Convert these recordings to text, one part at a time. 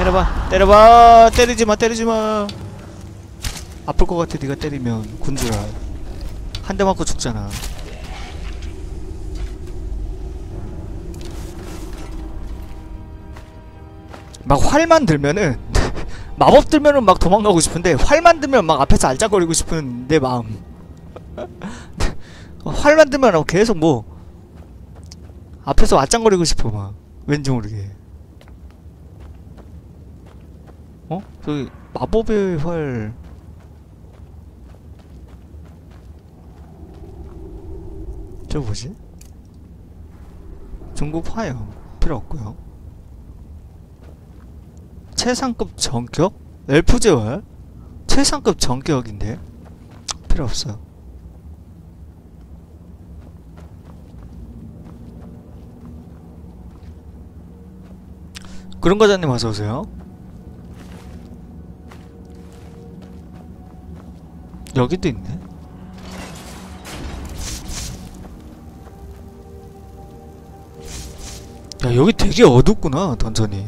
때려봐 때려봐. 때리지마 때리지마. 아플 것 같아 네가 때리면. 군주라. 한대 맞고 죽잖아. 막 활만 들면은 마법 들면은 막 도망가고 싶은데 활만 들면 막 앞에서 알짝거리고 싶은 내 마음. 활만 들면 계속 뭐 앞에서 아짱거리고 싶어 막. 왠지 모르게 어? 저기 마법의 활저 뭐지? 중국 화염 필요 없고요 최상급 전격? 엘프제월? 최상급 전격인데 필요 없어요 그런 과장님 어서오세요 여기도 있네. 야 여기 되게 어둡구나 던전이.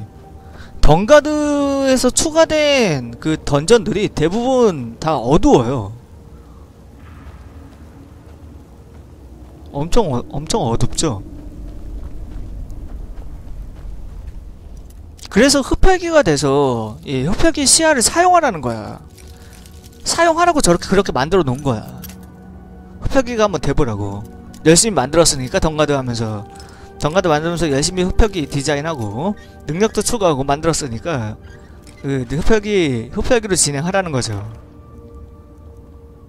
던가드에서 추가된 그 던전들이 대부분 다 어두워요. 엄청 어, 엄청 어둡죠? 그래서 흡혈귀가 돼서 이 흡혈귀 시야를 사용하라는 거야 사용하라고 저렇게 그렇게 만들어 놓은 거야. 흡혈귀가 한번 돼보라고. 열심히 만들었으니까 던가드 하면서. 던가드 만들면서 열심히 흡혈귀 디자인하고 능력도 추가하고 만들었으니까 그 흡혈귀 흡혈귀로 진행하라는 거죠.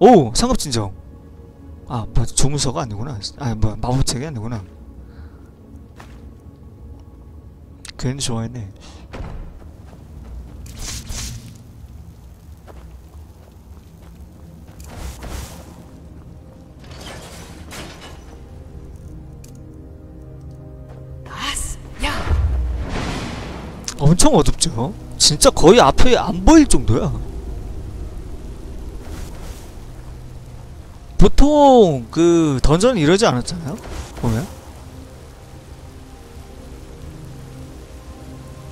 오! 상급 진정. 아뭐 주문서가 아니구나. 아뭐 마법책이 아니구나. 괜히 좋아했네 엄청 어둡죠? 진짜 거의 앞에 안 보일 정도야. 보통 그 던전이 이러지 않았잖아요? 보면?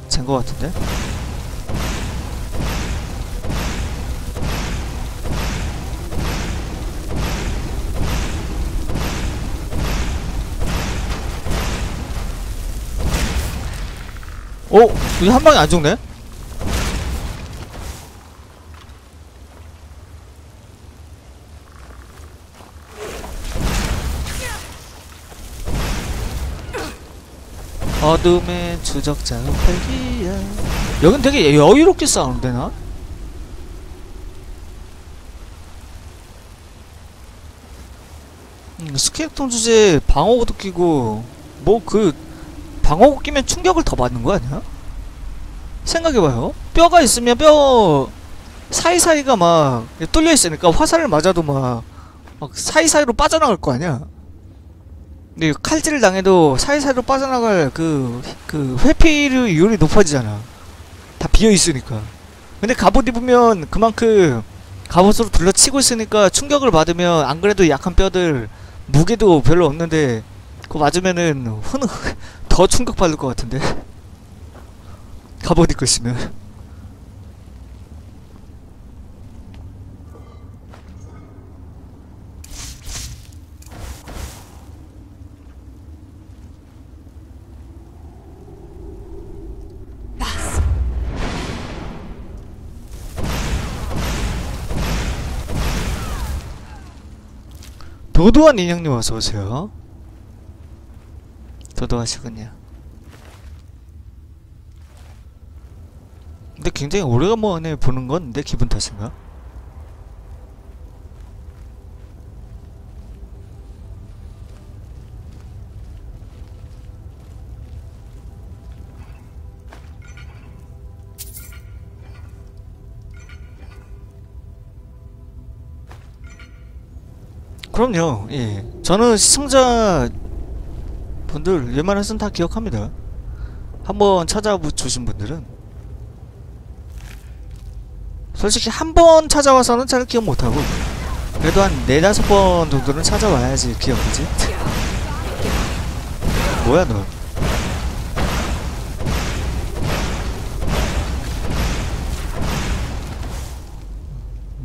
쟨거 같은데? 어? 이한 방에 안 죽네? 어둠의 추적자 흡혈귀야 여긴 되게 여유롭게 싸우는데 나? 음, 스케일통 주제 방어구도 끼고 뭐 그 방어구 끼면 충격을 더 받는 거 아니야? 생각해봐요. 뼈가 있으면 뼈 사이사이가 막 뚫려 있으니까 화살을 맞아도 막, 막 사이사이로 빠져나갈 거 아니야. 근데 칼질을 당해도 사이사이로 빠져나갈 그, 그 회피율이 높아지잖아. 다 비어있으니까. 근데 갑옷 입으면 그만큼 갑옷으로 둘러치고 있으니까 충격을 받으면 안 그래도 약한 뼈들 무게도 별로 없는데 그거 맞으면은 흔, 더 충격받을 것 같은데. 갑옷 입고 있으면. 도도한 인형님 어서오세요 도도하시군요 근데 굉장히 오래간만에 보는 건내 기분 탓인가? 그럼요, 예. 저는 시청자 분들 웬만해서는 다 기억합니다. 한번 찾아주신 분들은 솔직히 한 번 찾아와서는 잘 기억 못하고 그래도 한 네다섯 번 정도는 찾아와야지 기억하지. 뭐야 너?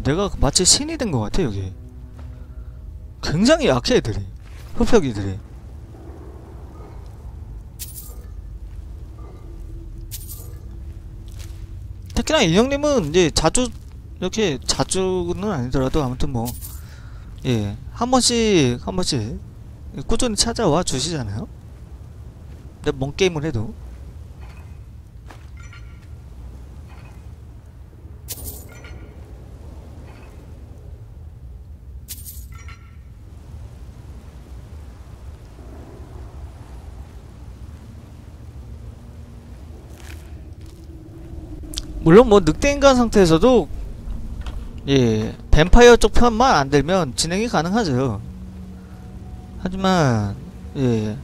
내가 마치 신이 된 것 같아 여기. 굉장히 약해 애들이. 흡혈귀들이. 특히나 인형님은 이제 자주 이렇게 자주는 아니더라도 아무튼 뭐 예, 한 번씩 한 번씩 꾸준히 찾아와 주시잖아요. 근데 뭔 게임을 해도 물론 뭐 늑대 인간 상태에서도 예 뱀파이어 쪽 편만 안 들면 진행이 가능하죠. 하지만 예